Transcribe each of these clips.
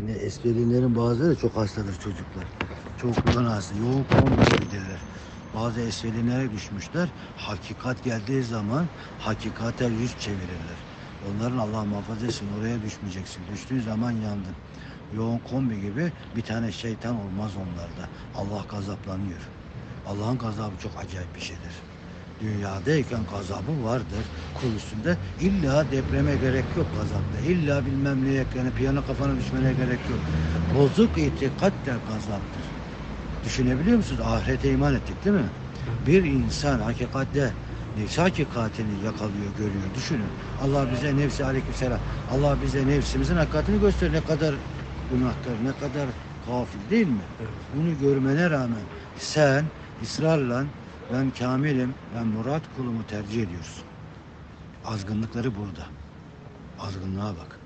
Şimdi esprilerin bazıları çok hastadır çocuklar. Çok hasta. Yoğun kombidirler. Bazı esprilerine düşmüşler. Hakikat geldiği zaman hakikate yüz çevirirler. Onların Allah muhafaza etsin oraya düşmeyeceksin. Düştüğün zaman yandın. Yoğun kombi gibi bir tane şeytan olmaz onlarda. Allah gazaplanıyor. Allah'ın gazabı çok acayip bir şeydir. Dünyadayken gazabı vardır. Kul üstünde illa depreme gerek yok gazapta. İlla bilmem neye yani piyano kafana düşmene gerek yok. Bozuk itikat da gazaptır. Düşünebiliyor musunuz? Ahirete iman ettik değil mi? Bir insan hakikatte nefsi hakikatini yakalıyor, görüyor. Düşünün. Allah bize nefsi aleykümselam. Allah bize nefsimizin hakikatini gösteriyor. Ne kadar günahkar, ne kadar gafil değil mi? Bunu görmene rağmen sen ısrarla ben kamilim, ben murat kulumu tercih ediyorsun. Azgınlıkları burada. Azgınlığa bak.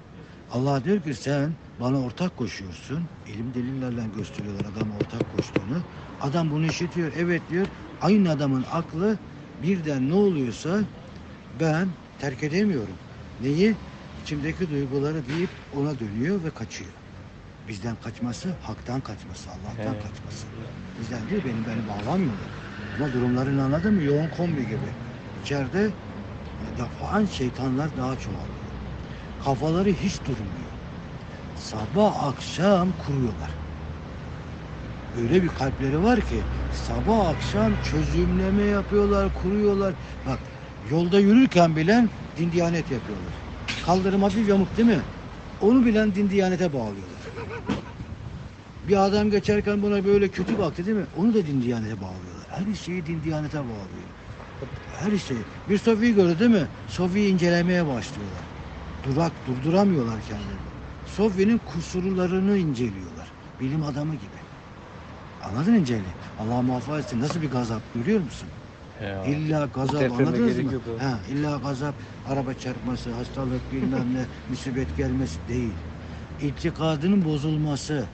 Allah diyor ki sen bana ortak koşuyorsun. İlim delillerle gösteriyorlar adam ortak koştuğunu. Adam bunu işitiyor. Evet diyor. Aynı adamın aklı birden ne oluyorsa ben terk edemiyorum. Neyi? İçimdeki duyguları deyip ona dönüyor ve kaçıyor. Bizden kaçması, haktan kaçması, Allah'tan Evet. kaçması. Bizden değil, benim beni bağlamıyorlar. Ama durumlarını anladın mı? Yoğun kombi gibi. İçeride defaan şeytanlar daha çoğalıyor. Kafaları hiç durmuyor. Sabah akşam kuruyorlar. Öyle bir kalpleri var ki sabah akşam çözümleme yapıyorlar, kuruyorlar. Bak yolda yürürken bilen din diyanet yapıyorlar. Kaldırım hafif yamuk değil mi? Onu bilen din diyanete bağlıyorlar. Bir adam geçerken buna böyle kötü baktı değil mi? Onu da din diyanete bağlıyorlar. Her şeyi din diyanete bağlıyor. Her şeyi. Bir Sofi'yi gördü değil mi? Sofi'yi incelemeye başlıyorlar. Durak durduramıyorlar kendilerini. Sofi'nin kusurlarını inceliyorlar. Bilim adamı gibi. Anladın inceli? Allah muhafaza etsin. Nasıl bir gazap görüyor musun? Ya. İlla gazap Depreme anladınız mı? Ha, illa gazap, araba çarpması, hastalık bilmem ne, musibet gelmesi değil. İtikadının bozulması,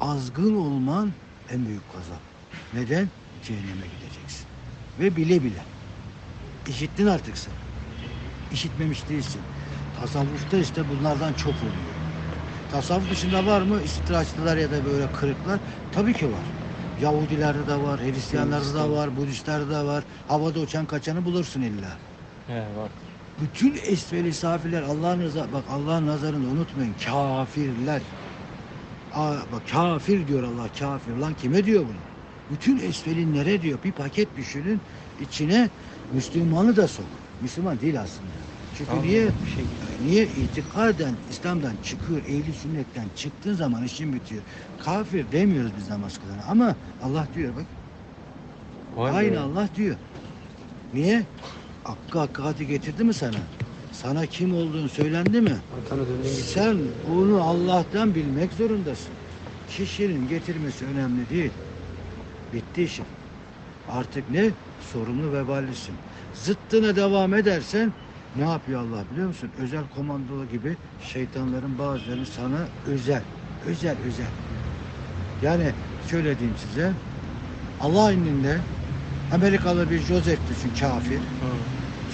azgın olman en büyük gazap. Neden? Cehenneme gideceksin. Ve bile bile. İşittin artık sen. İşitmemiş değilsin. Tasavvufta işte bunlardan çok oluyor. Tasavvuf dışında var mı istitraçlılar ya da böyle kırıklar? Tabii ki var. Yahudilerde de var, Hristiyanlarda da var, Budistlerde de var. Havada uçan kaçanı bulursun illa. He var. Bütün esfeli safiler Allah'ın rıza bak Allah'ın nazarında unutmayın kafirler. Aa, bak kafir diyor Allah kafir. Lan kime diyor bunu? Bütün esfelinlere diyor. Bir paket düşünün içine Müslümanı da sok. Müslüman değil aslında. Çünkü Anladım. niye? Bir şey. Niye itikaden İslam'dan çıkıyor, ehli sünnetten çıktığın zaman işin bitiyor. Kafir demiyoruz biz namaz kılana ama Allah diyor bak. Vay be. Aynı Allah diyor. Niye? Hakkı hakikati getirdi mi sana? Sana kim olduğunu söylendi mi? Sen onu Allah'tan bilmek zorundasın. Kişinin getirmesi önemli değil. Bitti işin. Artık ne? Sorumlu veballisin. Zıttına devam edersen ne yapıyor Allah biliyor musun? Özel komandolu gibi şeytanların bazılarını sana özel, özel, özel. Yani şöyle diyeyim size. Allah indinde Amerikalı bir Joseph düşün kafir. Hı.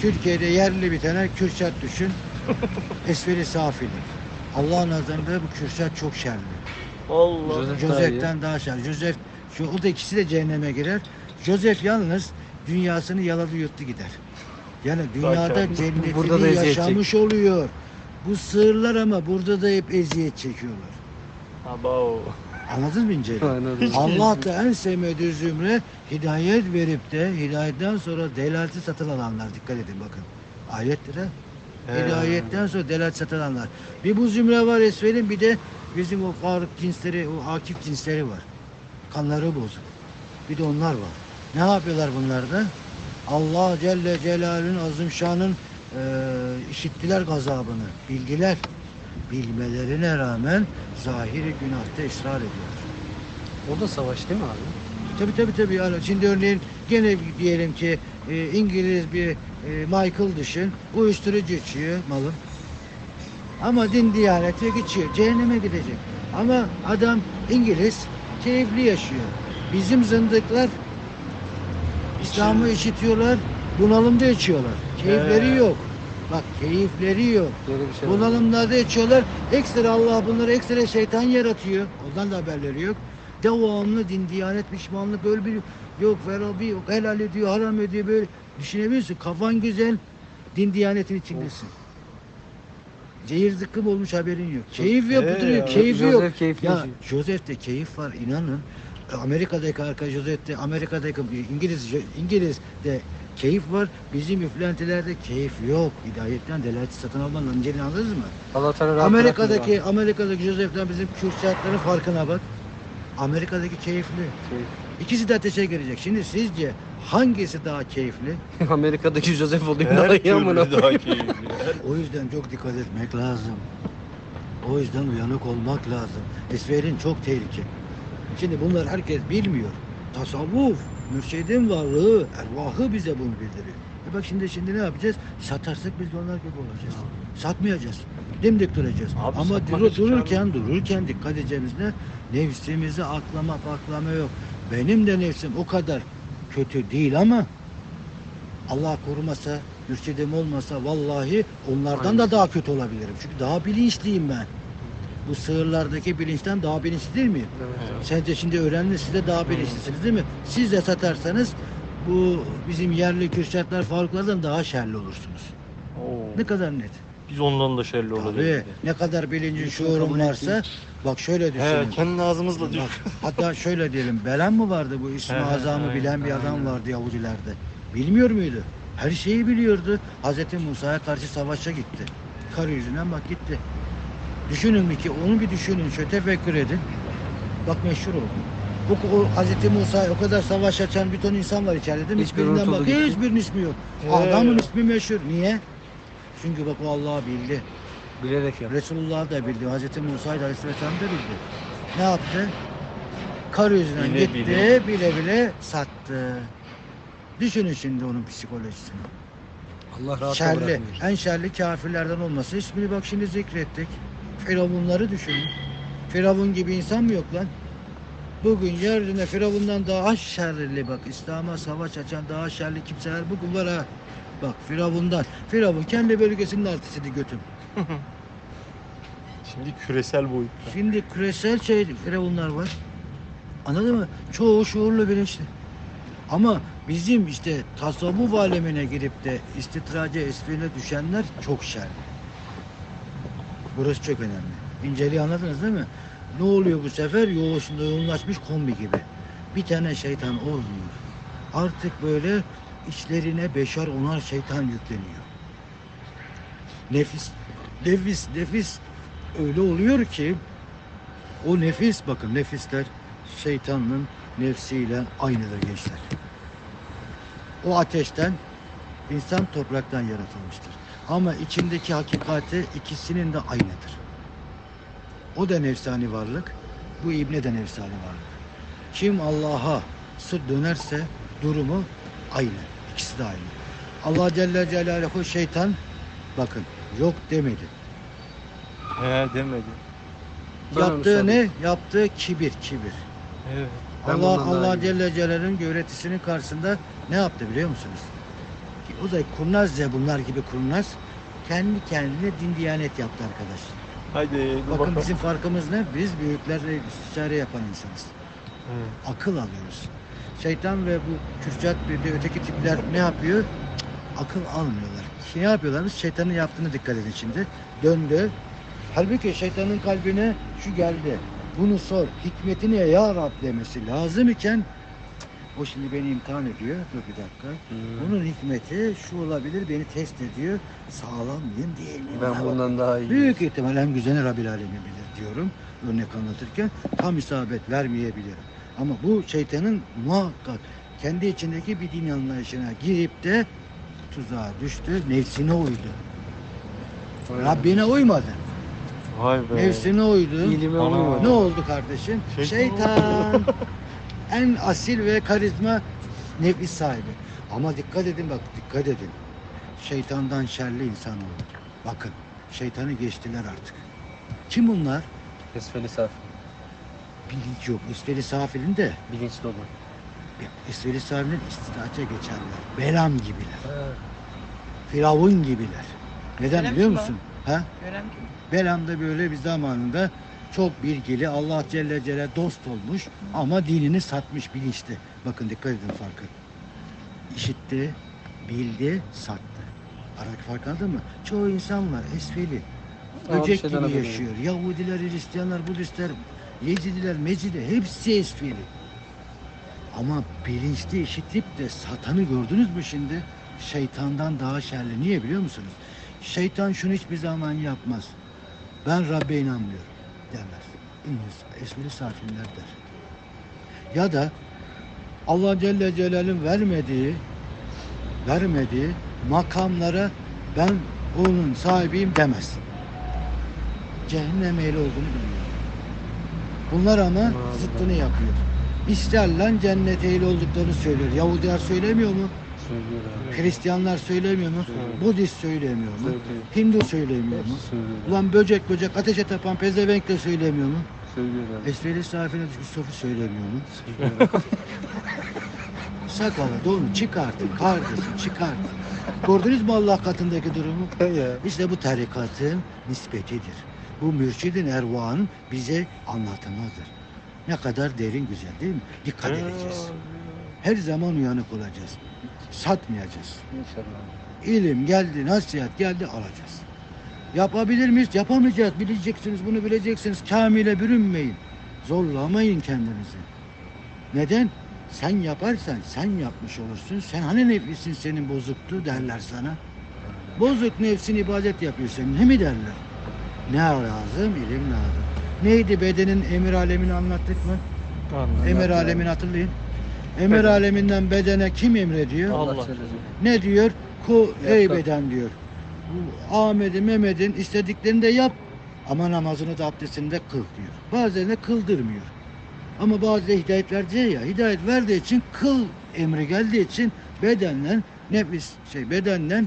Türkiye'de yerli bir tane Kürşat düşün. Esferi safili. Allah'ın nazarında bu Kürşat çok şerli. Allah. Joseph'ten daha şerli. Joseph, şu, o da ikisi de cehenneme girer. Joseph yalnız dünyasını yaladı yuttu gider. Yani dünyada cennetini burada da eziyet yaşamış oluyor. Bu sığırlar ama burada da hep eziyet çekiyorlar. Abo. Anladın mı İnceli? Anladım. Allah da en sevmediği zümre hidayet verip de hidayetten sonra delaleti satın alanlar. Dikkat edin bakın. Ayettir ha. He. Hidayetten sonra delalet satın alanlar. Bir bu zümre var Esfel'in bir de bizim o Faruk cinsleri, o Akif cinsleri var. Kanları bozuk. Bir de onlar var. Ne yapıyorlar bunlar da? Allah Celle Celal'ün azimşanın eee işittiler gazabını, bildiler. Bilmelerine rağmen zahiri günahta ısrar ediyorlar. O da savaş değil mi abi? Tabii tabii tabii. Yani şimdi örneğin gene diyelim ki e, İngiliz bir e, Michael düşün. Uyuşturucu içiyor malım. Ama din diyanete geçiyor. Cehenneme gidecek. Ama adam İngiliz keyifli yaşıyor. Bizim zındıklar İslam'ı işitiyorlar. Bunalımda içiyorlar. Keyifleri He. yok. Bak keyifleri yok. Böyle bir şey var. Bunalımlarda içiyorlar. Ekstra Allah bunları ekstra şeytan yaratıyor. Ondan da haberleri yok. Devamlı din, diyanet, pişmanlık öyle bir yok verabi yok helal ediyor, haram ediyor böyle. Düşünebiliyorsun. Kafan güzel. Din diyanetin içindesin. Zehir zıkkım olmuş haberin yok. Keyif duruyor. ya, Keyfi Joseph yok. keyifli Ya. Joseph'te keyif var inanın. Amerika'daki arkadaş Joseph'te Amerika'daki İngiliz İngiliz'de keyif var. Bizim üflentilerde keyif yok. Hidayetten delaleti satın almanın önceliğini anladınız mı? Allah Teala rahat Amerika'daki Amerika'daki Joseph'ten bizim Kürşatların farkına bak. Amerika'daki keyifli. abi. İkisi de ateşe girecek. Şimdi sizce hangisi daha keyifli? Amerika'daki Joseph olayım Her daha iyi amına türlü daha keyifli. O yüzden çok dikkat etmek lazım. O yüzden uyanık olmak lazım. Esverin çok tehlike. Şimdi bunlar herkes bilmiyor. Tasavvuf, mürşidin varlığı, ervahı bize bunu bildiriyor. E bak şimdi şimdi ne yapacağız? Satarsak biz de onlar gibi olacağız. Satmayacağız. Dimdik duracağız. Abi Ama satmak duru- dururken dururken dikkat edeceğimiz ne? Nefsimizi aklama paklama yok. Benim de nefsim o kadar kötü değil ama Allah korumasa, mürşidim olmasa vallahi onlardan Aynen. da daha kötü olabilirim. Çünkü daha bilinçliyim ben. Bu sığırlardaki bilinçten daha bilinçli değil miyim? Evet. Sence şimdi öğrendiniz siz de daha bilinçlisiniz değil mi? Siz de satarsanız bu bizim yerli kürşatlar Faruklardan daha şerli olursunuz. Oo. Ne kadar net. Biz ondan da şerli. Tabii ne kadar bilincin şuurun varsa bak şöyle He, düşünün. kendi ağzımızla düş. Bak, hatta şöyle diyelim Belen mi vardı bu ismi He, he, azamı aynen, bilen bir adam aynen. vardı Yahudilerde. Bilmiyor muydu? Her şeyi biliyordu. Hazreti Musa'ya karşı savaşa gitti. Kar yüzünden bak gitti. Düşünün bir ki onu bir düşünün şöyle tefekkür edin. Bak meşhur oldu. Bu o, Hazreti Musa o kadar savaş açan bir ton insan var içeride değil mi? Hiçbir Hiçbirinden bak hiçbirinin ismi yok. He. Adamın ismi meşhur. Niye? Çünkü bak o Allah'ı bildi. Bilerek yap. Resulullah da bildi. Hazreti Musa da Aleyhisselam da bildi. Ne yaptı? Kar yüzünden Bile gitti, bile. bile. bile sattı. Düşünün şimdi onun psikolojisini. Allah rahat şerli, en şerli kafirlerden olması. İsmini bak şimdi zikrettik. Firavunları düşünün. Firavun gibi insan mı yok lan? Bugün yeryüzünde Firavundan daha şerli bak. İslam'a savaş açan daha şerli kimseler bugün var ha. Bak Firavundan. Firavun kendi bölgesinin artistiydi götüm. Şimdi küresel boyutta. Şimdi küresel şey firavunlar var. Anladın mı? Çoğu şuurlu bilinçli. Ama bizim işte tasavvuf alemine girip de istitrace esfine düşenler çok şer. Burası çok önemli. İnceliği anladınız değil mi? Ne oluyor bu sefer? Yoğuşunda yoğunlaşmış kombi gibi. Bir tane şeytan olmuyor. Artık böyle içlerine beşer onar şeytan yükleniyor. Nefis, nefis, nefis öyle oluyor ki o nefis bakın nefisler şeytanın nefsiyle aynıdır gençler. O ateşten insan topraktan yaratılmıştır. Ama içindeki hakikati ikisinin de aynıdır. O da nefsani varlık, bu ibne de nefsani varlık. Kim Allah'a sır dönerse durumu aynı. İkisi de aynı. Allah Celle Celaluhu şeytan bakın yok demedi. He demedi. Ben Yaptığı onu ne? Yaptığı kibir, kibir. Evet. Ben Allah bundan daha Allah iyiyim. Celle Celaluhu'nun öğretisinin karşısında ne yaptı biliyor musunuz? O da kurnaz ya bunlar gibi kurnaz. Kendi kendine din diyanet yaptı arkadaş. Haydi dur Bakın bakalım. bizim farkımız ne? Biz büyüklerle istişare yapan insanız. He. Akıl alıyoruz. Şeytan ve bu kürşat bir de öteki tipler ne yapıyor? Cık, Akıl almıyorlar. Ne yapıyorlar? Şeytanın yaptığını dikkat edin şimdi. Döndü. Halbuki şeytanın kalbine şu geldi. Bunu sor. Hikmetine ya Rab demesi lazım iken o şimdi beni imtihan ediyor. Dur bir dakika. Hmm. Bunun hikmeti şu olabilir. Beni test ediyor. Sağlam mıyım değil miyim? Ben bak. bundan daha iyiyim. Büyük ihtimal en güzeli Rabbil Alemin bilir diyorum örnek anlatırken tam isabet vermeyebilirim. Ama bu şeytanın muhakkak kendi içindeki bir din anlayışına girip de tuzağa düştü, nefsine uydu. Aynen. Rabbine uymadı. Vay be. Nefsine uydu. Ana. uymadı. Ne oldu kardeşim? Şeytan. Şeytan. en asil ve karizma nefis sahibi. Ama dikkat edin bak dikkat edin. Şeytandan şerli insan oldu. Bakın şeytanı geçtiler artık. Kim bunlar? Esfeli safi. Bilinç yok. İsveli safilin de Bilinçli olmak. İsveli safilin istidaça geçenler. Belam gibiler. Firavun gibiler. Neden Öyle biliyor musun? Ha? Gören kim? Belam'da böyle bir zamanında çok bilgili Allah Celle Celle dost olmuş ama dinini satmış bilinçli. Bakın dikkat edin farkı. İşitti, bildi, sattı. Aradaki fark anladın mı? Çoğu insan var esfeli. Böcek gibi yaşıyor. Yahudiler, Hristiyanlar, Budistler, Yezidiler, Mecidi hepsi esfeli. Ama bilinçli işitip de satanı gördünüz mü şimdi? Şeytandan daha şerli. Niye biliyor musunuz? Şeytan şunu hiçbir zaman yapmaz. Ben Rabbe inanmıyorum demez. İngiliz esmili sakinler der. Ya da Allah Celle Celal'in vermediği vermediği makamlara ben onun sahibiyim demez. Cehennem ehli olduğunu biliyor. Bunlar ama zıttını yapıyor. İsterler cennet ehli olduklarını söylüyor. Yahudiler söylemiyor mu? Söylüyor abi. Hristiyanlar söylemiyor mu? Söylüyor. Budist söylemiyor mu? Söylüyor. Hindu söylemiyor mu? Söylüyor. Ulan böcek böcek ateşe tapan pezevenk de söylemiyor mu? Söylüyor abi. Esveli safine düşmüş sofu söylemiyor mu? Söylüyor. Sakalı donu çıkartın kardeşim çıkartın. Gördünüz mü Allah katındaki durumu? İşte bu tarikatın nispetidir. Bu mürşidin ervanın bize anlatımıdır. Ne kadar derin güzel değil mi? Dikkat edeceğiz. Her zaman uyanık olacağız. Satmayacağız. İnşallah. İlim geldi, nasihat geldi alacağız. Yapabilir miyiz? Yapamayacağız. Bileceksiniz, bunu bileceksiniz. Kamile bürünmeyin. Zorlamayın kendinizi. Neden? Sen yaparsan sen yapmış olursun. Sen hani nefsin senin bozuktu derler sana. Bozuk nefsin ibadet yapıyor senin. Ne mi derler? Ne lazım? İlim lazım. Neydi bedenin emir alemini anlattık mı? Anladım. Emir alemini hatırlayın. Emir Beden. aleminden bedene kim emrediyor? Allah. Allah. Ne diyor? Ku ey beden diyor. Ahmet'in, Mehmet'in istediklerini de yap ama namazını da abdestini de kıl diyor. Bazen de kıldırmıyor. Ama bazı hidayet vereceği ya, hidayet verdiği için kıl emri geldiği için bedenle nefis şey bedenle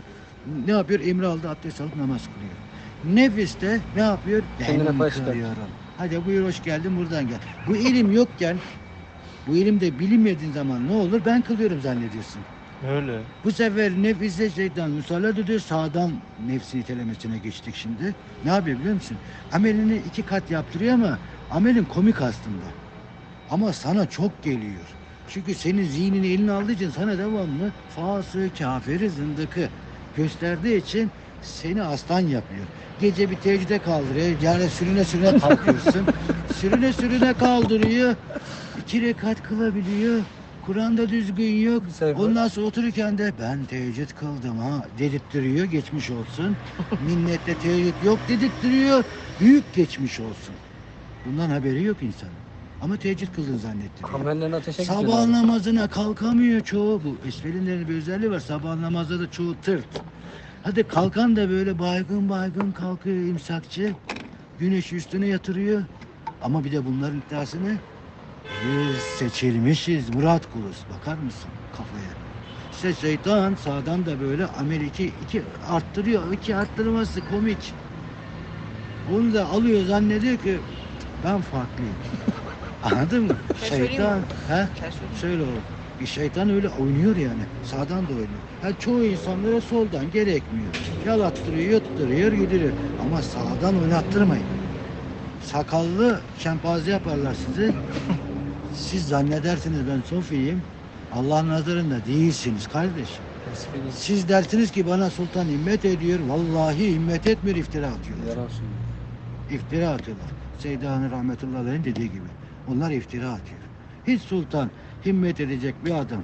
ne yapıyor? Emri aldı abdest alıp namaz kılıyor. Nefis de ne yapıyor? Kendine Ben pay çıkar. kılıyorum. Hadi buyur hoş geldin buradan gel. Bu ilim yokken bu ilimde bilinmediğin zaman ne olur? Ben kılıyorum zannediyorsun. Öyle. Bu sefer nefise şeytan musallat ediyor. Sağdan nefsin itelemesine geçtik şimdi. Ne yapıyor biliyor musun? Amelini iki kat yaptırıyor ama amelin komik aslında. Ama sana çok geliyor. Çünkü senin zihnini eline aldığı için sana devamlı fası, kafiri, zındıkı gösterdiği için seni aslan yapıyor. Gece bir tecrüde kaldırıyor. Yani sürüne sürüne kalkıyorsun. sürüne sürüne kaldırıyor. İki rekat kılabiliyor. Kur'an'da düzgün yok. Sayfa. Ondan sonra otururken de ben teheccüd kıldım ha dedirttiriyor geçmiş olsun. Minnette teheccüd yok dedirttiriyor. Büyük geçmiş olsun. Bundan haberi yok insanın. Ama teheccüd kıldın zannettiriyor. Kamerlerin ateşe. Sabah namazına kalkamıyor çoğu bu. Esfelinlerin bir özelliği var. Sabah namazda da çoğu tırt. Hadi kalkan da böyle baygın baygın kalkıyor imsakçı. Güneş üstüne yatırıyor. Ama bir de bunların iddiasını biz seçilmişiz Murat Kulus. Bakar mısın kafaya? İşte şeytan sağdan da böyle Amerika iki arttırıyor. İki arttırması komik. Onu da alıyor zannediyor ki ben farklıyım. Anladın mı? Şey Şeytan. He? Şöyle olur. Bir şeytan öyle oynuyor yani. Sağdan da oynuyor. Ha, çoğu insanlara soldan gerekmiyor. Yalattırıyor, yutturuyor, gidiyor. Ama sağdan oynattırmayın. Sakallı şempanze yaparlar sizi. Siz zannedersiniz ben Sofi'yim. Allah'ın nazarında değilsiniz kardeşim. Siz dersiniz ki bana sultan himmet ediyor. Vallahi himmet etmiyor iftira atıyorlar. İftira atıyorlar. Seyda rahmetullahi dediği gibi. Onlar iftira atıyor. Hiç sultan himmet edecek bir adam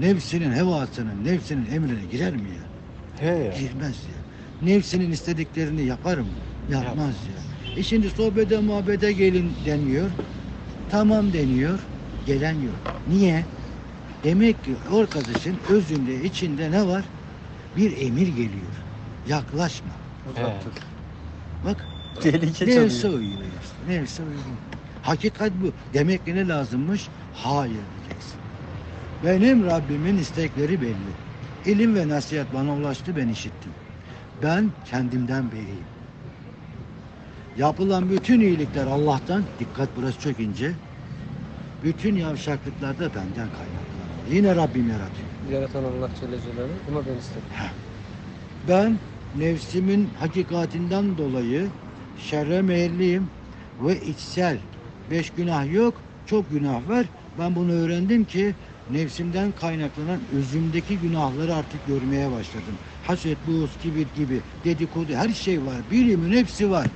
nefsinin hevasının, nefsinin emrine girer mi ya? He ya. Girmez ya. Nefsinin istediklerini yapar mı? Yapmaz ya. E şimdi sohbete muhabbete gelin deniyor. Tamam deniyor. Gelen yok. Niye? Demek ki o arkadaşın özünde, içinde ne var? Bir emir geliyor. Yaklaşma. Uzak dur. Bak Tehlike Nefse çalıyor. uyuyor işte. Nefse uyuyor. Hakikat bu. Demek ki ne lazımmış? Hayır diyeceksin. Benim Rabbimin istekleri belli. İlim ve nasihat bana ulaştı ben işittim. Ben kendimden beriyim. Yapılan bütün iyilikler Allah'tan, dikkat burası çok ince. Bütün yavşaklıklar da benden kaynaklanıyor. Yine Rabbim yaratıyor. Yaratan Allah Celle Celaluhu ama ben istedim. Ben nefsimin hakikatinden dolayı şerre meyilliyim ve içsel beş günah yok, çok günah var. Ben bunu öğrendim ki nefsimden kaynaklanan özümdeki günahları artık görmeye başladım. Haset, buğz, kibir gibi dedikodu her şey var. Bilimin hepsi var.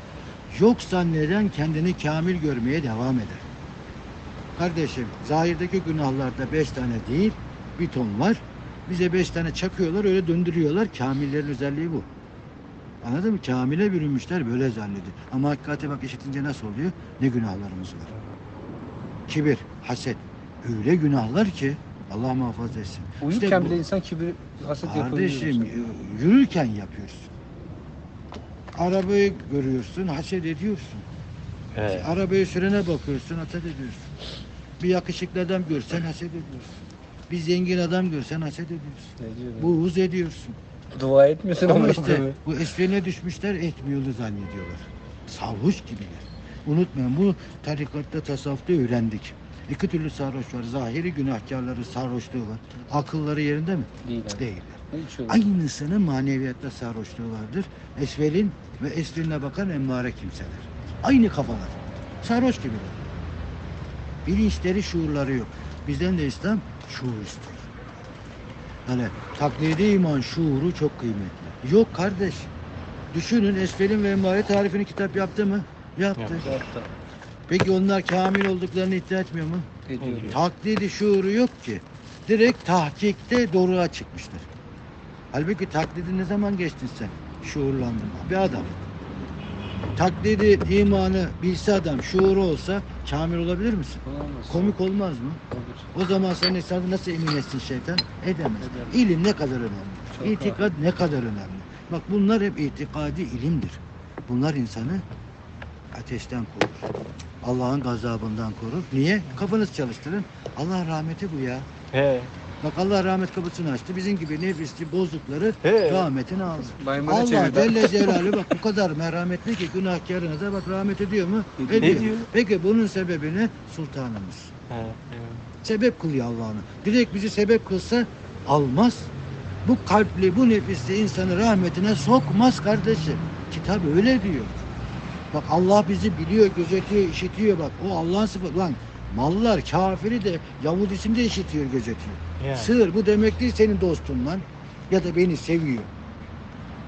Yoksa neden kendini kamil görmeye devam eder? Kardeşim, zahirdeki günahlarda beş tane değil, bir ton var. Bize beş tane çakıyorlar, öyle döndürüyorlar. Kamillerin özelliği bu. Anladın mı? Kamile bürünmüşler böyle zannediyor. Ama hakikate bak işitince nasıl oluyor? Ne günahlarımız var. Kibir, haset. Öyle günahlar ki Allah muhafaza etsin. Uyurken İşte bu- bile insan kibir, haset yapabiliyor. Kardeşim yürürken yapıyorsun. Arabayı görüyorsun, haset ediyorsun. Evet. Arabayı sürene bakıyorsun, haset ediyorsun. Bir yakışıklı adam görsen haset ediyorsun. Bir zengin adam görsen haset ediyorsun. Ne diyor? Bu huz ediyorsun. Dua etmiyorsun Ama ama işte bu esferine düşmüşler etmiyordu zannediyorlar. Sarhoş gibiler. Unutmayın bu tarikatta tasavvufta öğrendik. İki türlü sarhoş var. Zahiri günahkarları sarhoşluğu var. Akılları yerinde mi? Değil abi. İçiyorlar? Aynısının maneviyatta sarhoşluğu vardır. Esvelin ve esveline bakan emmare kimseler. Aynı kafalar. Sarhoş gibiler. Bilinçleri, şuurları yok. Bizden de İslam şuur istiyor. Hani taklidi iman şuuru çok kıymetli. Yok kardeş. Düşünün esvelin ve emmare tarifini kitap yaptı mı? Yaptı. Yaptı. Yaptı. Peki onlar kamil olduklarını iddia etmiyor mu? Ediyor. Taklidi şuuru yok ki. Direkt tahkikte doğruğa çıkmıştır. Halbuki taklidi ne zaman geçtin sen? Şuurlandın. Bir adam. Taklidi imanı bilse adam şuuru olsa kamil olabilir misin? Olamaz. Komik olmaz mı? Olur. O zaman sen hesabı nasıl emin etsin şeytan? Edemez. Edemez. İlim ne kadar önemli. Çok İtikad ne kadar önemli. Bak bunlar hep itikadi ilimdir. Bunlar insanı ateşten korur. Allah'ın gazabından korur. Niye? Kafanızı çalıştırın. Allah rahmeti bu ya. He. Bak Allah rahmet kapısını açtı. Bizim gibi nefisli bozukları He. rahmetine aldı. Allah çevirdi. Celle Celaluhu bak bu kadar merhametli ki günahkarınıza bak rahmet ediyor mu? Ediyor. Ediyor. Peki bunun sebebi ne? Sultanımız. He. Sebep kılıyor Allah'ını. Direkt bizi sebep kılsa almaz. Bu kalpli, bu nefisli insanı rahmetine sokmaz kardeşim. Kitap öyle diyor. Bak Allah bizi biliyor, gözetiyor, işitiyor bak. O Allah'ın sıfatı. Lan mallar kafiri de Yahudisini de işitiyor, gözetiyor. Yani. Sığır bu demek değil senin dostun lan. Ya da beni seviyor.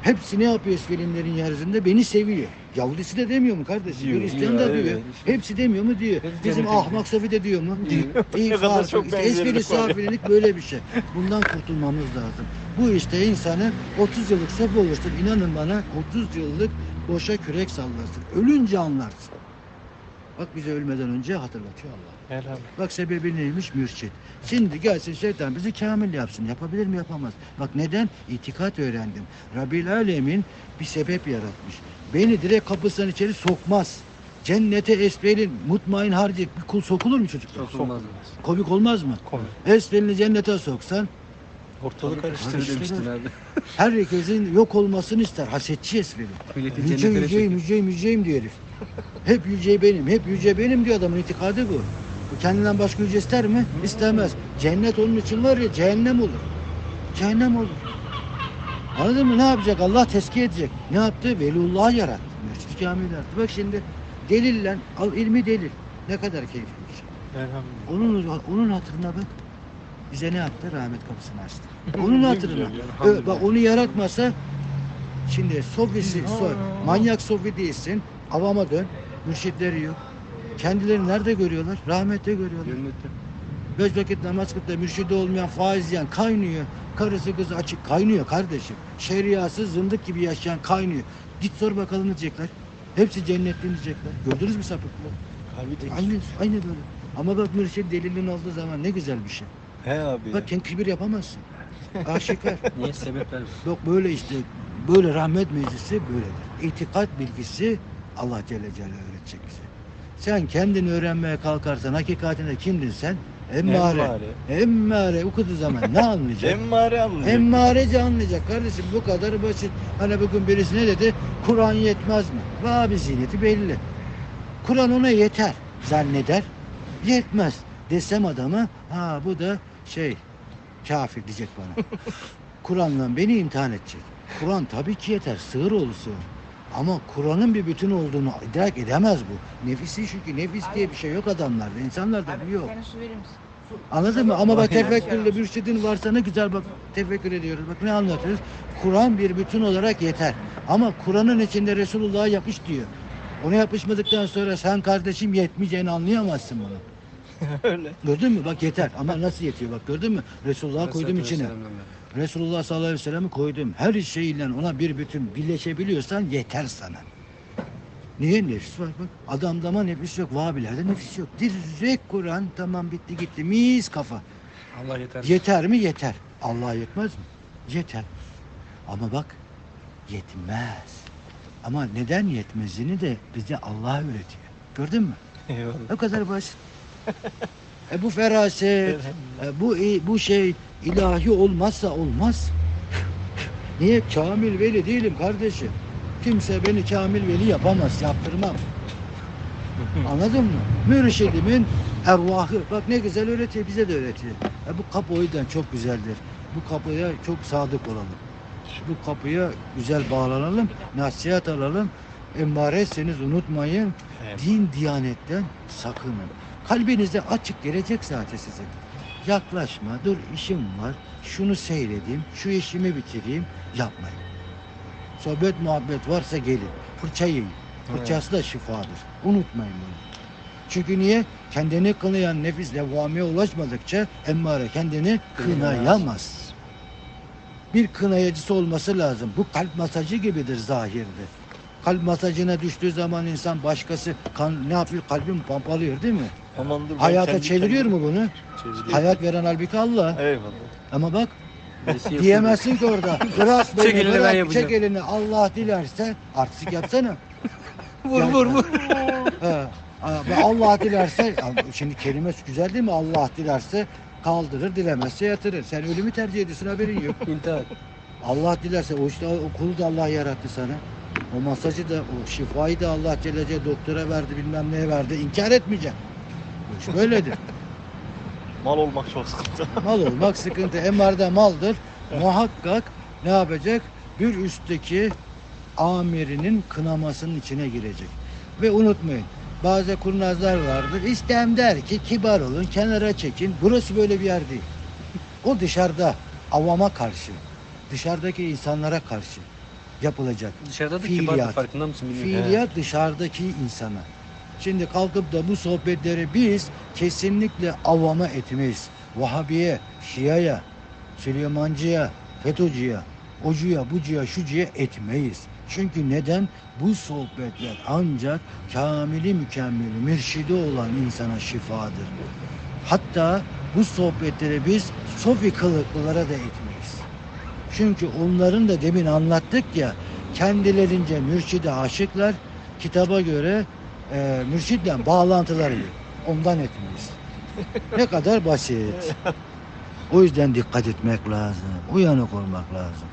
Hepsi ne yapıyor filmlerin yeryüzünde? Beni seviyor. Yahudisi de demiyor mu kardeşim? Diyor, Hristiyan diyor, da diyor. evet. Hepsi demiyor mu diyor. Bizim ahmak Sofi de diyor mu? Diyor. İyi farkı. İşte esprili safirelik böyle bir şey. Bundan kurtulmamız lazım. Bu işte insanı 30 yıllık sof oluştur. İnanın bana 30 yıllık boşa kürek sallarsın. Ölünce anlarsın. Bak bize ölmeden önce hatırlatıyor Allah. Elhamdülillah. Bak sebebi neymiş? Mürşit. Şimdi gelsin şeytan bizi kamil yapsın. Yapabilir mi? Yapamaz. Bak neden? İtikat öğrendim. Rabbil Alemin bir sebep yaratmış. Beni direkt kapısından içeri sokmaz. Cennete esbelin mutmain harcı bir kul sokulur mu çocuklar? Sokulmaz. Komik olmaz mı? Komik. Esbelini cennete soksan Ortalık karıştırır. Demiştin abi. herkesin yok olmasını ister. Hasetçi esbeli. Milleti Yüce cennetlere yüceyim, çekiyor. yüceyim, yüceyim diyor herif. Hep yüce benim, hep yüce benim diyor adamın itikadı bu. Bu kendinden başka yüce ister mi? İstemez. Cennet onun için var ya cehennem olur. Cehennem olur. Anladın mı? Ne yapacak? Allah tezkiye edecek. Ne yaptı? Veliullah yarattı. Mürşid Kamil yarattı. Bak şimdi delille, al ilmi delil. Ne kadar keyifli bir şey. Elhamdülillah. Onun, onun hatırına bak. Bize ne yaptı? Rahmet kapısını açtı. Onun hatırına. bak onu yaratmasa şimdi sofisi, so, manyak sofi değilsin. Avama dön. Mürşitleri yok. Kendilerini nerede görüyorlar? Rahmette görüyorlar. Cennette. Beş vakit namaz kılıp da mürşidi olmayan faiz yiyen kaynıyor. Karısı kızı açık kaynıyor kardeşim. Şeriası zındık gibi yaşayan kaynıyor. Git sor bakalım ne diyecekler. Hepsi cennetli diyecekler. Gördünüz mü sapıklığı? Kalbi tek. Aynı, aynı böyle. Ama bak mürşid delilin olduğu zaman ne güzel bir şey. He abi. Bak sen kibir yapamazsın. Aşikar. Niye sebepler var? Yok böyle işte böyle rahmet meclisi böyledir. İtikat bilgisi Allah Celle Celle öğretecek bize. Sen kendini öğrenmeye kalkarsan hakikatinde kimdin sen? Emmare. Emmare. Emmare okuduğu zaman ne anlayacak? Emmare anlayacak. Emmareci anlayacak kardeşim bu kadar basit. Hani bugün birisi ne dedi? Kur'an yetmez mi? Vahabi zihniyeti belli. Kur'an ona yeter zanneder. Yetmez desem adama ha bu da şey kafir diyecek bana. Kur'an'la beni imtihan edecek. Kur'an tabii ki yeter. Sığır olsun. Ama Kur'an'ın bir bütün olduğunu idrak edemez bu. Nefisi çünkü nefis diye bir şey yok adamlarda. İnsanlarda bu yok. Bana su verir misin? Anladın mı? Ama bak tefekkürle mürşidin varsa ne güzel bak tefekkür ediyoruz. Bak ne anlatıyoruz? Kur'an bir bütün olarak yeter. Ama Kur'an'ın içinde Resulullah'a yapış diyor. Ona yapışmadıktan sonra sen kardeşim yetmeyeceğini anlayamazsın bunu. Öyle. Gördün mü? Bak yeter. Ama nasıl yetiyor? Bak gördün mü? Resulullah'ı koydum içine. Resulullah sallallahu aleyhi ve sellem'i koydum. Her şeyle ona bir bütün birleşebiliyorsan yeter sana. Niye nefis var bak. Adamdama nefis yok. Vahabilerde nefis yok. Direkt Kur'an tamam bitti gitti. Mis kafa. Allah yeter. Yeter mi? Yeter. Allah yetmez mi? Yeter. Ama bak yetmez. Ama neden yetmezini de bize Allah öğretiyor. Gördün mü? Eyvallah. O kadar basit. E bu feraset, e bu bu şey ilahi olmazsa olmaz. Niye? Kamil veli değilim kardeşim. Kimse beni kamil veli yapamaz, yaptırmam. Anladın mı? Mürşidimin ervahı. Bak ne güzel öğretiyor, bize de öğretiyor. E bu kapı o yüzden çok güzeldir. Bu kapıya çok sadık olalım. Bu kapıya güzel bağlanalım, nasihat alalım. Emmaretseniz unutmayın. Evet. Din diyanetten sakının. Kalbinize açık gelecek zaten sizin. Yaklaşma, dur işim var, şunu seyredeyim, şu işimi bitireyim, yapmayın. Sohbet muhabbet varsa gelin, fırça yiyin. Fırçası da şifadır. Unutmayın bunu. Çünkü niye? Kendini kınayan nefis levvamiye ulaşmadıkça emmare kendini kınayamaz. Bir kınayıcısı olması lazım. Bu kalp masajı gibidir zahirde. Kalp masajına düştüğü zaman insan başkası kan ne yapıyor? Kalbim pompalıyor değil mi? Aman dur. ben Hayata çeviriyor mu bunu? Çeviriyor. Hayat veren halbuki Allah. Eyvallah. Ama bak diyemezsin ki orada. Bırak beni Çek elini, bırak çek elini Allah dilerse artistik yapsana. Vur Yani- vur vur. He. Allah dilerse şimdi kelimesi güzel değil mi? Allah dilerse kaldırır, dilemezse yatırır. Sen ölümü tercih ediyorsun haberin yok. İntihar. Allah dilerse o işte o kulu da Allah yarattı sana. O masajı da o şifayı da Allah Celle Celle doktora verdi bilmem neye verdi. İnkar etmeyeceğim. Bu iş böyledir. Mal olmak çok sıkıntı. Mal olmak sıkıntı. Emmarda maldır. Muhakkak ne yapacak? Bir üstteki amirinin kınamasının içine girecek. Ve unutmayın bazı kurnazlar vardır. İstem der ki kibar olun, kenara çekin. Burası böyle bir yer değil. O dışarıda avama karşı, dışarıdaki insanlara karşı yapılacak. Dışarıda da Fiiliyat. farkında mısın bilmiyorum. Fiiliyat dışarıdaki insana. Şimdi kalkıp da bu sohbetleri biz kesinlikle avama etmeyiz. Vahabiye, Şia'ya, Süleymancı'ya, FETÖ'cüye, ocuya, bucuya, şucuya etmeyiz. Çünkü neden? Bu sohbetler ancak kamili mükemmeli, mürşidi olan insana şifadır. Hatta bu sohbetleri biz sofi kılıklılara da etmeyiz. Çünkü onların da demin anlattık ya kendilerince mürşide aşıklar kitaba göre e, mürşidle bağlantıları yok. Ondan etmeyiz. ne kadar basit. O yüzden dikkat etmek lazım. Uyanık olmak lazım.